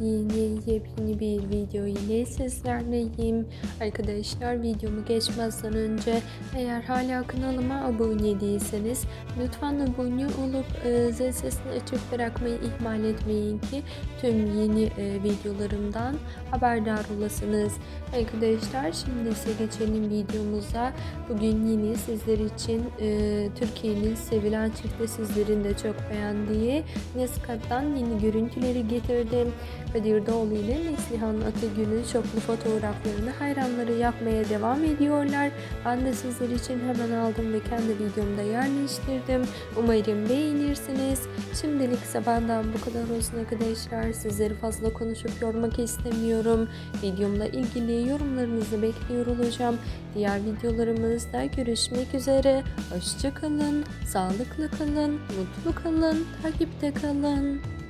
Yeni yepyeni bir video ile sizlerleyim. Arkadaşlar videomu geçmezden önce eğer hala kanalıma abone değilseniz lütfen abone olup e, zil sesini açık bırakmayı ihmal etmeyin ki tüm yeni e, videolarımdan haberdar olasınız. Arkadaşlar şimdi ise geçelim videomuza. Bugün yine sizler için e, Türkiye'nin sevilen çifti sizlerin de çok beğendiği Neskat'tan yeni görüntüleri getirdim. Kadir Doğulu ile Neslihan Atagül'ün çoklu fotoğraflarını hayranları yapmaya devam ediyorlar. Ben de sizler için hemen aldım ve kendi videomda yerleştirdim. Umarım beğenirsiniz. Şimdilik ise benden bu kadar olsun arkadaşlar. Sizleri fazla konuşup yormak istemiyorum. Videomla ilgili yorumlarınızı bekliyor olacağım. Diğer videolarımızda görüşmek üzere. Hoşçakalın, sağlıklı kalın, mutlu kalın, takipte kalın.